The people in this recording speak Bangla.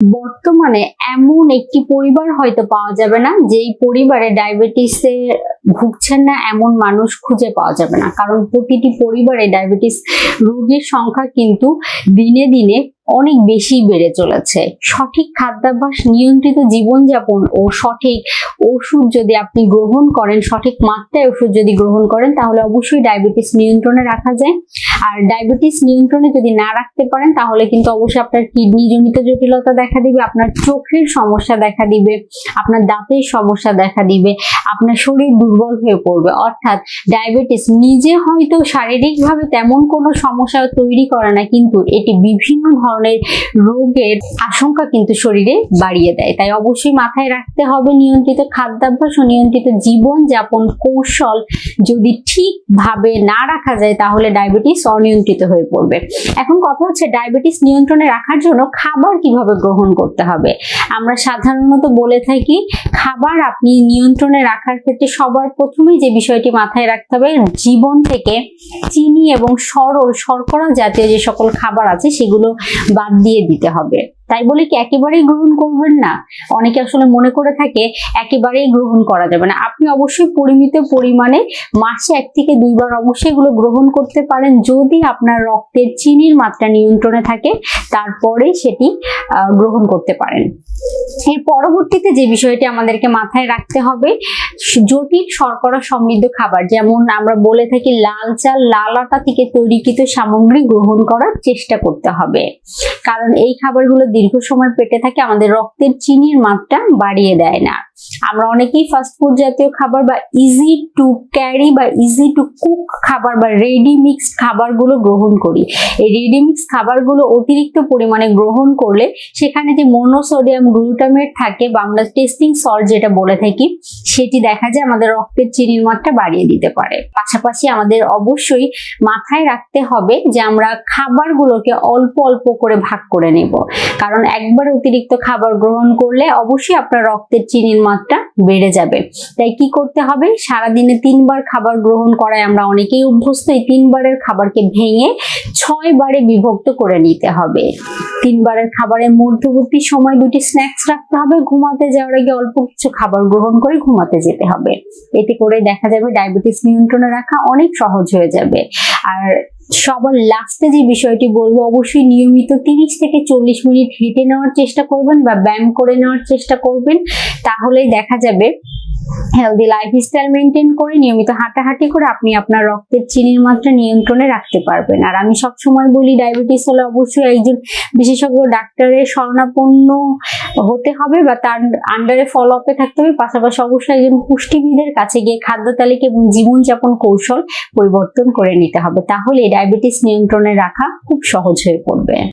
বর্তমানে এমন একটি পরিবার হয়তো পাওয়া যাবে না, যেই পরিবারে ডায়াবেটিসে ভুগছেন না এমন মানুষ খুঁজে পাওয়া যাবে না। কারণ প্রতিটি পরিবারে ডায়াবেটিস রোগীর সংখ্যা কিন্তু দিনে দিনে অনেক বেশি বেড়ে চলেছে। সঠিক খাদ্যাভ্যাস, নিয়ন্ত্রিত জীবনযাপন ও সঠিক ওষুধ যদি আপনি গ্রহণ করেন, সঠিক মাত্রায় ওষুধ যদি গ্রহণ করেন, তাহলে অবশ্যই ডায়াবেটিস নিয়ন্ত্রণে রাখা যায়। আর ডায়াবেটিস নিয়ন্ত্রণে যদি না রাখতে পারেন, তাহলে কিন্তু অবশ্যই আপনার কিডনি জনিত জটিলতা দেখা দিবে, আপনার চোখের সমস্যা দেখা দিবে, আপনার দাঁতের সমস্যা দেখা দিবে, আপনার শরীর দুর্বল হয়ে পড়বে। অর্থাৎ ডায়াবেটিস নিজে হয়তো শারীরিকভাবে তেমন কোনো সমস্যা তৈরি করে না, কিন্তু এটি বিভিন্ন ধরনের রোগের আশঙ্কা কিন্তু শরীরে বাড়িয়ে দেয়। তাই অবশ্যই মাথায় রাখতে হবে নিয়ন্ত্রিত খাদ্যাভ্যাস ও নিয়ন্ত্রিত জীবনযাপন কৌশল। যদি ঠিকভাবে না রাখা যায়, তাহলে ডায়াবেটিস অনিয়ন্ত্রিত হয়ে পড়বে। এখন কথা হচ্ছে ডায়াবেটিস নিয়ন্ত্রণে রাখার জন্য খাবার কীভাবে গ্রহণ করতে হবে? আমরা সাধারণত বলে থাকি, খাবার আপনি নিয়ন্ত্রণে রাখার ক্ষেত্রে সবার প্রথমেই যে বিষয়টি মাথায় রাখতে হবে, জীবন থেকে চিনি এবং সরল, শর্করা জাতীয় যে সকল খাবার আছে সেগুলো বাদ দিয়ে দিতে হবে। তাই বলে কি, একেবারেই গ্রহণ করবেন না। অনেকে আসলে মনে করে থাকে একেবারেই গ্রহণ করা যাবে না। আপনি অবশ্যই পরিমিত পরিমাণে মাসে এক থেকে দুইবার অবশ্যই এগুলো গ্রহণ করতে পারেন যদি আপনার রক্তের চিনির মাত্রা নিয়ন্ত্রণে থাকে, তারপরে সেটি গ্রহণ করতে পারেন। এর পরবর্তীতে যে বিষয়টি আমাদেরকে মাথায় রাখতে হবে, জটিল শর্করা সমৃদ্ধ খাবার, যেমন আমরা বলে থাকি লাল চাল, লাল আটা থেকে তৈরিকৃত সামগ্রী গ্রহণ করার চেষ্টা করতে হবে। কারণ এই খাবারগুলো দীর্ঘ সময় পেটে থাকে, আমাদের রক্তের চিনির মাত্রা বাড়িয়ে দেয় না। আমরা অনেকেই ফাস্ট ফুড জাতীয় খাবার বা ইজি টু ক্যারি বা ইজি টু কুক খাবার বা রেডি মিক্সড খাবারগুলো গ্রহণ করি। এই রেডি মিক্স খাবারগুলো অতিরিক্ত পরিমাণে গ্রহণ করলে সেখানে যে মোনোসোডিয়াম গ্লুটামেট থাকে বা আমরা টেস্টিং সল্ট যেটা বলে থাকি, সেটি দেখা যায় আমাদের রক্তের চিনির মাত্রা বাড়িয়ে দিতে পারে। পাশাপাশি আমাদের অবশ্যই মাথায় রাখতে হবে যে আমরা খাবারগুলোকে অল্প অল্প করে ভাগ করে নেব। কারণ একবার অতিরিক্ত খাবার গ্রহণ করলে অবশ্যই আপনার রক্তের চিনির মাত্রা বেড়ে যাবে। তাই কি করতে হবে? সারাদিনে তিনবার খাবার গ্রহণ করায় আমরা অনেকেই অভ্যস্ত, এই তিনবারের খাবারকে ভেঙে ছয় বারে বিভক্ত করে নিতে হবে। তিনবারের খাবারের মধ্যবর্তী সময় দুটি স্ন্যাক্স রাখতে হবে, ঘুমাতে যাওয়ার আগে অল্প কিছু খাবার গ্রহণ করে ঘুমাতে যেতে হবে। এতে করে দেখা যাবে ডায়াবেটিস নিয়ন্ত্রণে রাখা অনেক সহজ হয়ে যাবে। আর সবার লাস্টে যে বিষয়টি বলব, অবশ্যই নিয়মিত তিরিশ থেকে চল্লিশ মিনিট হেঁটে নেওয়ার চেষ্টা করবেন বা ব্যায়াম করে নেওয়ার চেষ্টা করবেন, তাহলেই দেখা যাবে হেলদি লাইফস্টাইল মেনটেন করে নিয়মিত হাঁটাহাঁটি করে আপনি আপনার রক্তের চিনির মাত্রা নিয়ন্ত্রণে রাখতে পারবেন। আর আমি সব সময় বলি ডায়াবেটিস হলে অবশ্যই একজন বিশেষজ্ঞ ডাক্তারের শরণাপন্ন হতে হবে বা তার আন্ডারে ফলো আপে থাকতে হবে। পাশাপাশি অবশ্যই একজন পুষ্টিবিদের কাছে গিয়ে খাদ্য তালিকা এবং জীবনযাপন কৌশল পরিবর্তন করে নিতে হবে। তাহলে ডায়াবেটিস নিয়ন্ত্রণে রাখা খুব সহজ হয়ে পড়বে।